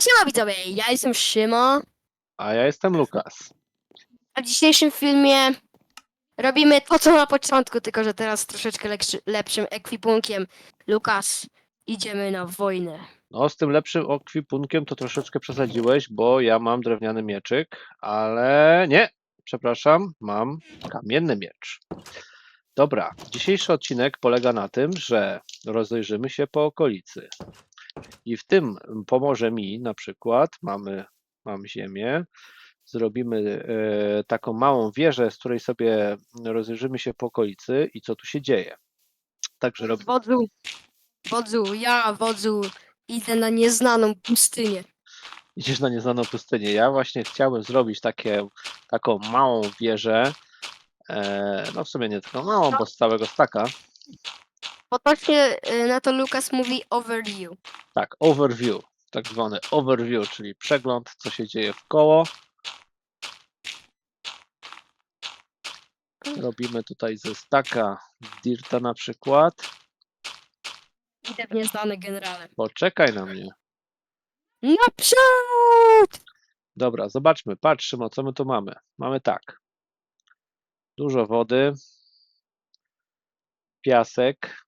siema widzowie, ja jestem Szymo, A ja jestem Lukas. a w dzisiejszym filmie robimy to co na początku, tylko że teraz troszeczkę lepszy, lepszym ekwipunkiem. Lukas, idziemy na wojnę. No, z tym lepszym okwipunkiem to troszeczkę przesadziłeś, bo ja mam drewniany mieczyk, ale nie, przepraszam, mam kamienny miecz. Dobra, dzisiejszy odcinek polega na tym, że rozejrzymy się po okolicy. I w tym pomoże mi na przykład, mamy, mam ziemię, zrobimy e, taką małą wieżę, z której sobie rozejrzymy się po okolicy i co tu się dzieje. Także rob... Wodzu, wodzu, ja wodzu, idę na nieznaną pustynię. Idziesz na nieznaną pustynię. Ja właśnie chciałem zrobić takie, taką małą wieżę. E, no w sumie nie taką małą, bo z całego staka. Potocznie y, na to Lukas mówi overview. Tak, overview. Tak zwany overview, czyli przegląd, co się dzieje w koło. Robimy tutaj ze staka dirta na przykład. Idę w nieznane generale. Poczekaj na mnie. Naprzód! Dobra, zobaczmy, patrzymy, co my tu mamy. Mamy tak. Dużo wody, piasek,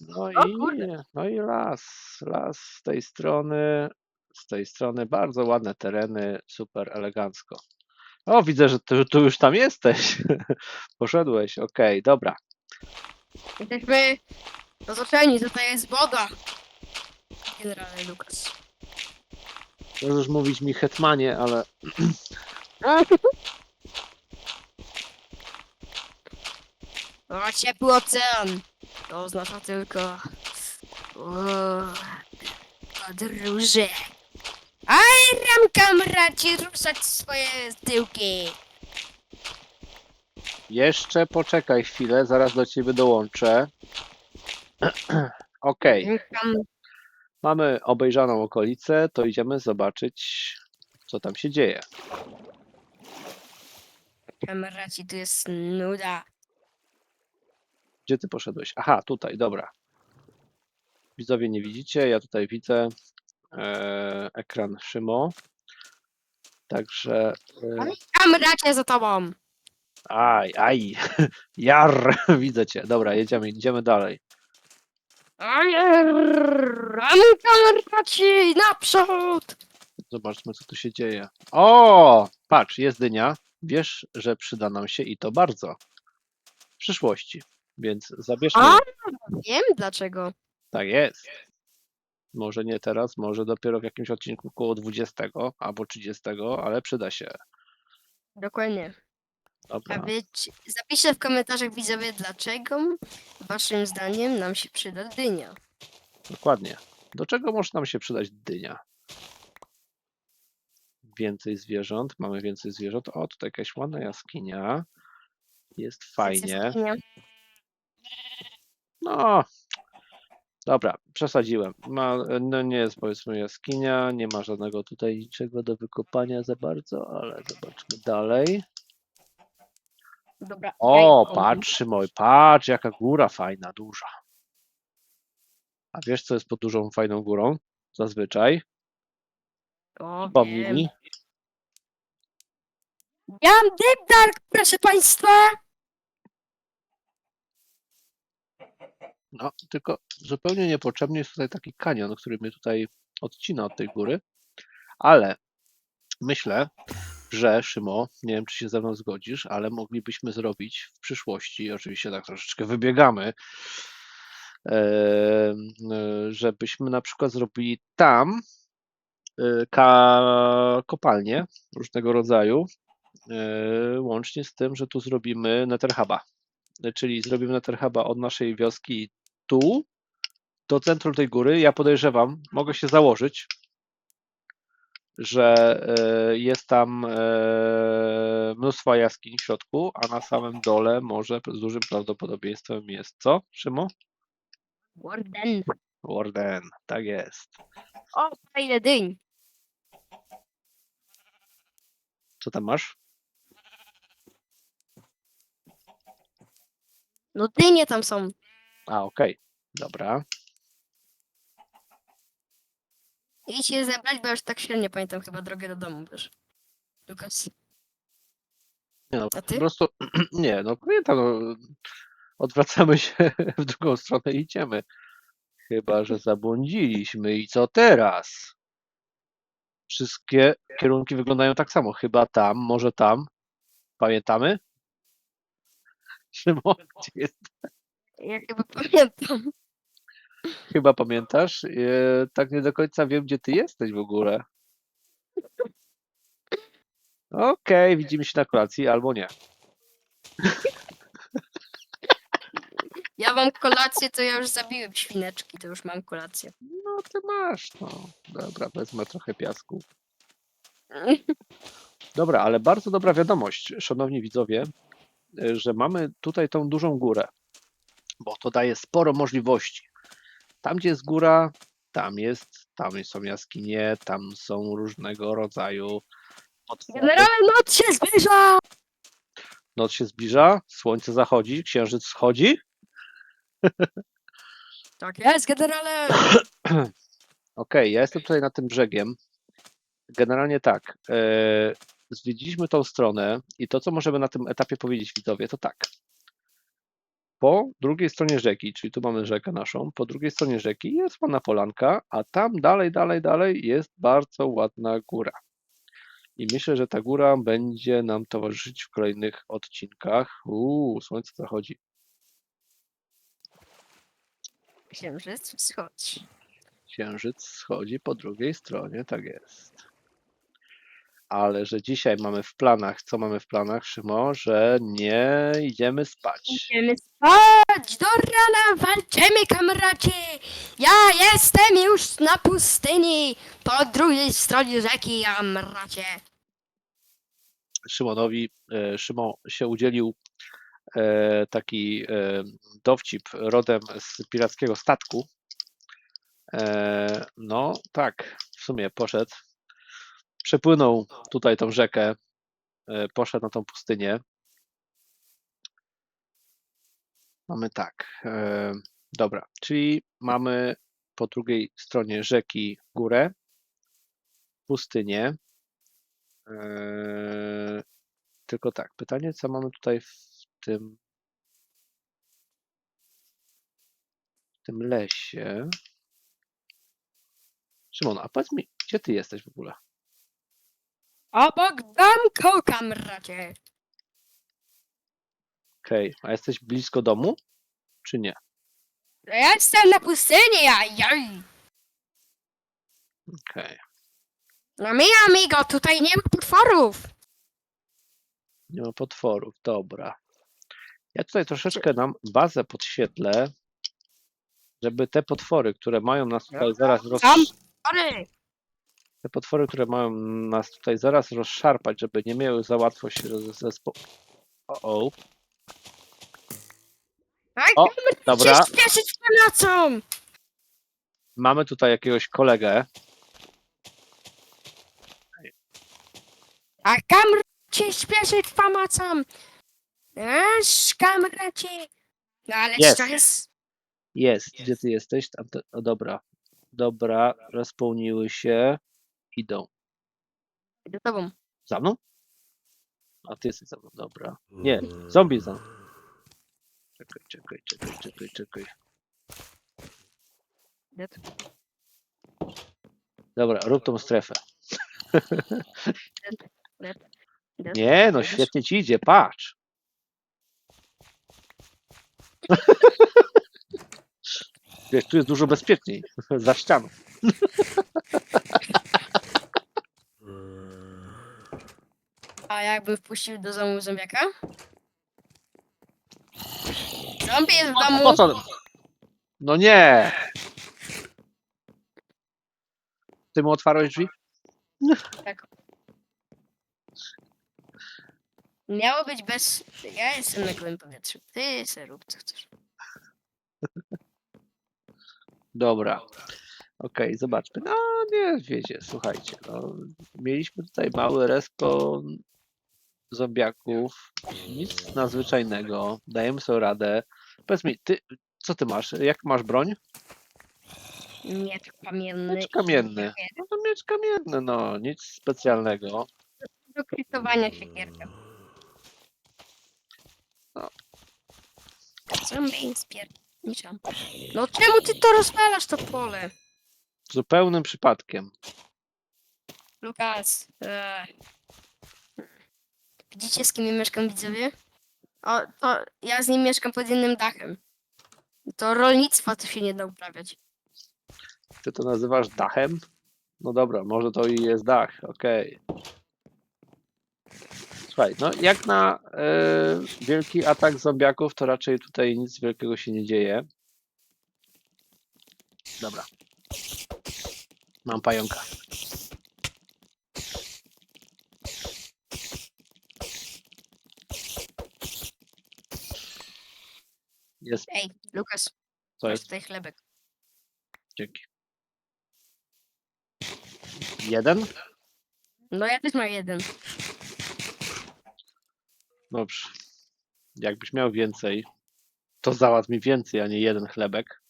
no O i, no i las. Las z tej strony, z tej strony bardzo ładne tereny, super elegancko. O, widzę, że ty tu już tam jesteś. Poszedłeś, okej, dobra. Jesteśmy otoczeni, tutaj jest woda. Generale Lukas. Możesz mówić mi hetmanie, ale O, ciepły ocean. To oznacza tylko... Podróże. Aj, ramka raci ruszać swoje tyłki. jeszcze poczekaj chwilę, zaraz do ciebie dołączę. Okej. Mamy obejrzaną okolicę, to idziemy zobaczyć, co tam się dzieje. raci tu jest nuda. Gdzie ty poszedłeś? Aha, tutaj, dobra. Widzowie nie widzicie, ja tutaj widzę e, ekran Szymo. Także. E, Tam za tobą. aj, aj, jar, widzę cię. Dobra, jedziemy, idziemy dalej. Ramka raci naprzód. Zobaczmy, co tu się dzieje. O, patrz, jest dynia. Wiesz, że przyda nam się i to bardzo. W przyszłości. Więc zabierzmy. A? Wiem dlaczego. Tak jest. Może nie teraz, może dopiero w jakimś odcinku około 20 albo 30, ale przyda się. Dokładnie. A Dobra. wy ci- zapiszę w komentarzach widzowie, dlaczego waszym zdaniem nam się przyda dynia. Dokładnie. Do czego może nam się przydać dynia? Więcej zwierząt. Mamy więcej zwierząt. O, tutaj jakaś ładna jaskinia. Jest fajnie. Jaskinia. No. Dobra, przesadziłem. Ma, no nie jest powiedzmy jaskinia, nie ma żadnego tutaj niczego do wykopania za bardzo, ale zobaczmy dalej. Dobra. O, patrz, mój, patrz, jaka góra fajna, duża. A wiesz, co jest pod dużą, fajną górą? Zazwyczaj. O, Pomnij wiem. mi. Deep Dark, proszę państwa! No, tylko zupełnie niepotrzebnie jest tutaj taki kanion, który mnie tutaj odcina od tej góry. Ale myślę, że Szymo, nie wiem, czy się ze mną zgodzisz, ale moglibyśmy zrobić w przyszłości, oczywiście tak troszeczkę wybiegamy, e, żebyśmy na przykład zrobili tam e, kopalnie różnego rodzaju, e, łącznie z tym, że tu zrobimy Netherhuba. Czyli zrobimy Netherhuba od naszej wioski tu do centrum tej góry. Ja podejrzewam, mogę się założyć, że e, jest tam e, mnóstwo jaskiń w środku, a na samym dole może z dużym prawdopodobieństwem jest co, Szymo? Warden. Warden, tak jest. O, ile dyń. Co tam masz? No dynie tam są. A, okej, dobra. idź je zebrać, bo ja już tak średnio pamiętam chyba drogę do domu, wiesz. Lukas. Nie no, A po ty? prostu, nie, no pamiętam, no, odwracamy się w drugą stronę i idziemy. Chyba, że zabłądziliśmy i co teraz? Wszystkie kierunki wyglądają tak samo. Chyba tam, może tam. Pamiętamy? Szymon, gdzie jest? Ja chyba pamiętam. Chyba pamiętasz? E, tak nie do końca wiem, gdzie ty jesteś w ogóle. Okej, widzimy się na kolacji albo nie. Ja mam kolację, to ja już zabiłem świneczki, to już mam kolację. No, ty masz, no. Dobra, wezmę trochę piasku. Dobra, ale bardzo dobra wiadomość, szanowni widzowie, y, że mamy tutaj tą dużą górę, bo to daje sporo możliwości. Tam, gdzie jest góra, tam jest, tam są jaskinie, tam są różnego rodzaju potwory. Generalnie noc się zbliża! Noc się zbliża, słońce zachodzi, księżyc schodzi. Tak jest, generale! Okej, ja jestem tutaj nad tym brzegiem. Generalnie tak. E, zwiedziliśmy tą stronę i to, co możemy na tym etapie powiedzieć widzowie, to tak. Po drugiej stronie rzeki, czyli tu mamy rzekę naszą, po drugiej stronie rzeki jest ładna polanka, a tam dalej, dalej, dalej jest bardzo ładna góra. I myślę, że ta góra będzie nam towarzyszyć w kolejnych odcinkach. Uuu, słońce zachodzi. Księżyc wschodzi. Księżyc schodzi po drugiej stronie, tak jest. Ale że dzisiaj mamy w planach, co mamy w planach, Szymo, że nie idziemy spać. Idziemy spać! Do rana walczymy, kamracie! Ja jestem już na pustyni! Po drugiej stronie rzeki, kamracie! Szymonowi, e, Szymon się udzielił e, taki e, dowcip rodem z pirackiego statku. E, No tak, w sumie poszedł. Przepłynął tutaj tą rzekę, e, poszedł na tą pustynię. Mamy tak. e, Dobra, czyli mamy po drugiej stronie rzeki górę, pustynię. e, Tylko tak, pytanie, co mamy tutaj w tym, w tym lesie? Szymon, a powiedz mi, gdzie ty jesteś w ogóle? Obok domku, kamracie! Okej, a jesteś blisko domu, czy nie? Ja jestem na pustyni, ajaj! Okej, No mi amigo, tutaj nie ma potworów! nie ma potworów, dobra. Ja tutaj troszeczkę nam bazę podświetlę, żeby te potwory, które mają nas tutaj zaraz roz... Tam! Te potwory, które mają nas tutaj zaraz rozszarpać, żeby nie miały za łatwo się zespo... O, o, Aj, O, dobra, się śpieszyć pomocą! mamy tutaj jakiegoś kolegę. A kamracie śpieszyć pomocą! Aż kamracie! No ale Jest. co jest? Jest, gdzie ty jesteś? Tam te... O, dobra, dobra, rozpełniły się, idą. Do tobą. Za mną? A ty jesteś za mną, dobra. Nie, zombie za mną. Czekaj, czekaj, czekaj, czekaj, czekaj. Idę tu. Dobra, rób tą strefę. Idę tu. Nie, no świetnie ci idzie, patrz. Wiesz, tu jest dużo bezpieczniej, za ścianą. A jakbym wpuścił do domu zombiaka? Zombie jest w domu. Po co? No nie! Ty mu otwarłeś drzwi? Miało być bez... Ja jestem na gołym powietrzu. Ty se rób co chcesz. Dobra. Okej, zobaczmy. No nie, wiecie, słuchajcie. No, mieliśmy tutaj mały respon zombiaków. Nic nadzwyczajnego. Dajemy sobie radę. Powiedz mi, ty, co ty masz? Jak masz broń? Miecz kamienny. Miecz kamienny. No to miecz kamienny, no, nic specjalnego. Do krytowania siekierkę. No. Zombie spierniczam. No czemu ty to rozwalasz to pole? Zupełnym przypadkiem. Lukas. e, Widzicie z kim ja mieszkam widzowie? O, to ja z nim mieszkam pod jednym dachem. To rolnictwa tu się nie da uprawiać. Ty to nazywasz dachem? No dobra, może to i jest dach, okej. Słuchaj, no jak na e, wielki atak zombiaków, to raczej tutaj nic wielkiego się nie dzieje. Dobra. Mam pająka. Jest, Ej, Lukas, co masz jest? tutaj chlebek. Dzięki. Jeden? No ja też mam jeden. Dobrze. Jakbyś miał więcej, to załatw mi więcej, a nie jeden chlebek.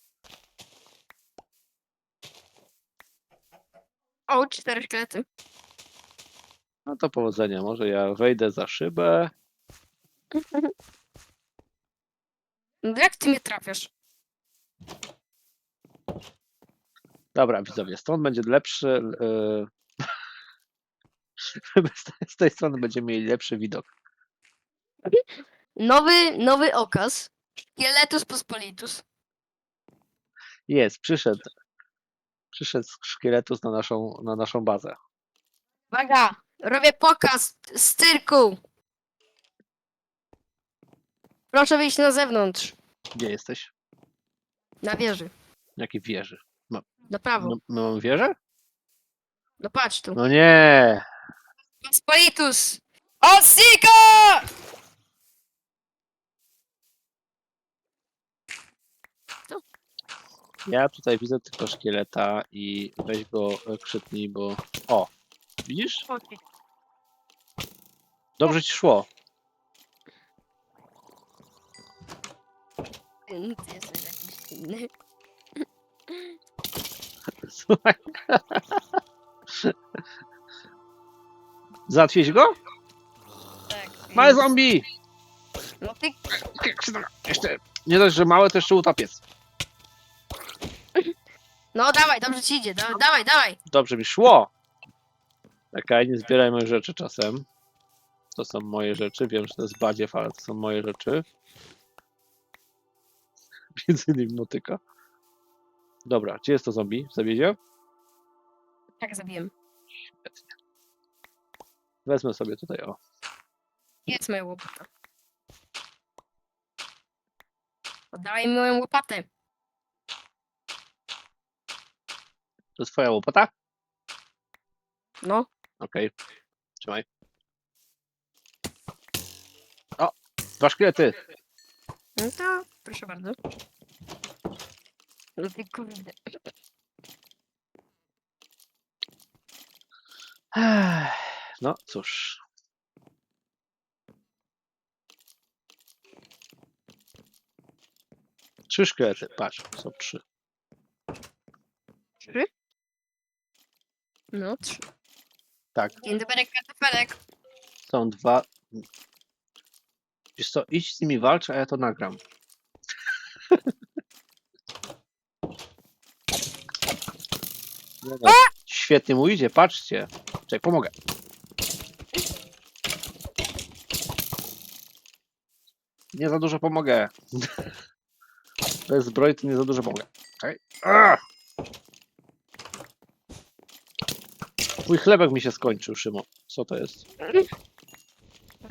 O, cztery szkielety. No to powodzenia. Może ja wejdę za szybę. No jak ty mnie trafiasz? Dobra, widzowie, stąd będzie lepszy. Yy... z tej- strony będziemy mieli lepszy widok. Nowy, nowy okaz. Szkieletus pospolitus. Jest, przyszedł. Przyszedł szkieletus na naszą, na naszą bazę. Uwaga, robię pokaz z cyrku. Proszę wyjść na zewnątrz, Gdzie jesteś? na wieży. Jakiej wieży? Na prawo. No, my mamy wieżę? No patrz tu. No nie! Pospolitus! Osika! Ja tutaj widzę tylko szkieleta i weź go e, krzyknij, bo. O! Widzisz? Dobrze ci szło. Ty ty jesteś jakiś inny. Słuchaj. Załatwiłeś go? Tak. Małe zombie! No ty Jeszcze, nie dość, że małe, to jeszcze utapiec. No dawaj, dobrze ci idzie, da, dawaj, dawaj. Dobrze mi szło. Okej, nie zbieraj moich rzeczy czasem. To są moje rzeczy. Wiem, że to jest badziew, ale to są moje rzeczy. Między innymi motyka. Dobra, gdzie jest to zombie? W zawiedzie? Tak zabiłem. Świetnie. Wezmę sobie tutaj, o. Jest moja łopata. Oddawaj mi moją łopatę. To jest twoja łopata? No. Okej. Trzymaj. O! Dwa szkielety! No to proszę bardzo. No ty kurde. No cóż. Trzy szkielety, patrz, są trzy. No trzy. Tak, Dzień dobry, kartofelek. są dwa. Wiesz co, idź z nimi walcz, a ja to nagram. No, Świetnie mu idzie, patrzcie. Czekaj, pomogę. Nie za dużo pomogę. Bez zbroi to nie za dużo pomogę. Czekaj. Mój chlebek mi się skończył, Szymon. Co to jest?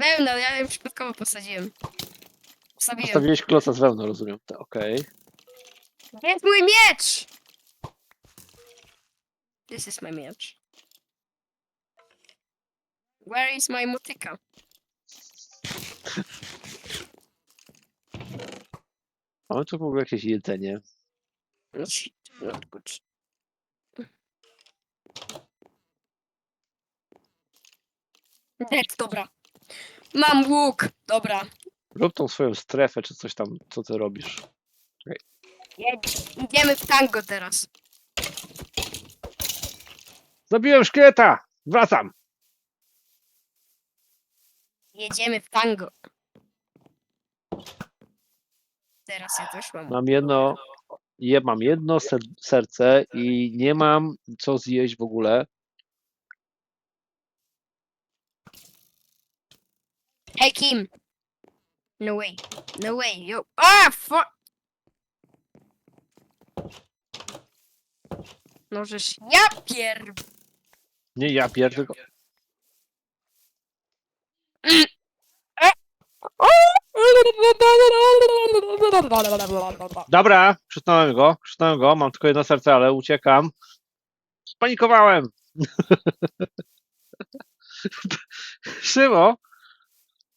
Wełna, ja ją przypadkowo posadziłem. Postawiłem. Postawiłeś kloca z wełny, rozumiem. To Okej. Gdzie jest mój miecz? This is my miecz. Where is my motyka? Mamy tu w ogóle jakieś jedzenie. No not good. Dead, dobra. Mam łuk, dobra. Rób tą swoją strefę, czy coś tam, co ty robisz. Jedź. Idziemy w tango teraz. Zabiłem szkieleta! Wracam! Jedziemy w tango. Teraz ja też mam. Mam jedno, je, mam jedno ser- serce i nie mam co zjeść w ogóle. Hey Kim! No way. No way. Yo. Ah, fuck! No żeż ja pier... Nie ja pier, tylko... Dobra, przyznałem go, przyznałem go, mam tylko jedno serce, ale uciekam. Spanikowałem! Szymo,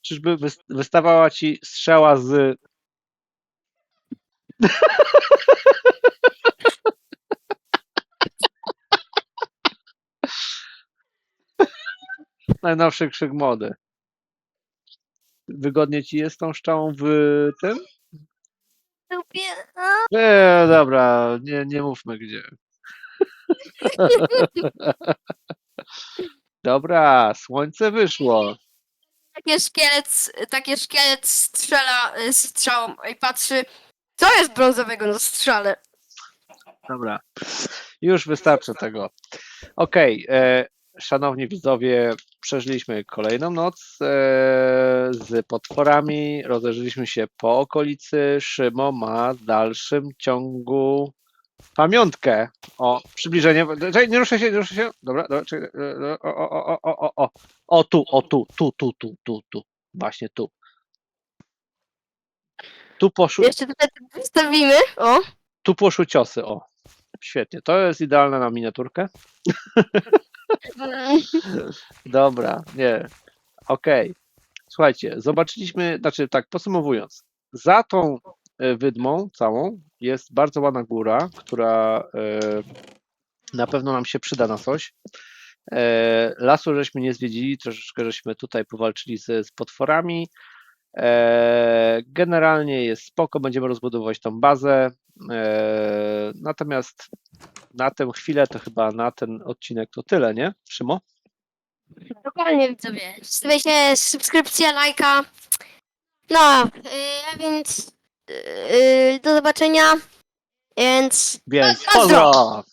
czyżby wys- wystawała ci strzała z... Najnowszy krzyk mody. Wygodnie ci jest tą szczałą w tym? Nie, dobra, nie, nie mówmy gdzie. Dobra, słońce wyszło. Takie szkielet, takie szkielet strzela y, strzałą i patrzy. Co jest brązowego na strzale? Dobra, już wystarczy tego. Okej, e, szanowni widzowie, przeżyliśmy kolejną noc e, z potworami, rozejrzeliśmy się po okolicy. Szymo ma w dalszym ciągu pamiątkę. O, przybliżenie. Czekaj, nie ruszę się, nie ruszę się. Dobra, dobra, czekaj, e, o, o, o, o, o, o. O, tu, o, tu, tu, tu, tu, tu, tu. Właśnie tu. Tu poszły, Jeszcze tutaj wystawimy. O. tu poszły ciosy, o. Świetnie, to jest idealne na miniaturkę. Dobra, nie. Okej. Słuchajcie, zobaczyliśmy, znaczy tak, podsumowując, za tą e, wydmą całą jest bardzo ładna góra, która e, na pewno nam się przyda na coś. E, Lasu żeśmy nie zwiedzili, troszeczkę żeśmy tutaj powalczyli z, z potworami. E, Generalnie jest spoko, będziemy rozbudowywać tą bazę. E, Natomiast na tę chwilę to chyba na ten odcinek to tyle, nie? Szymo? Dokładnie widzowie. Stawiajcie subskrypcję, lajka. No, yy, więc yy, do zobaczenia. Więc Więc Pozdro!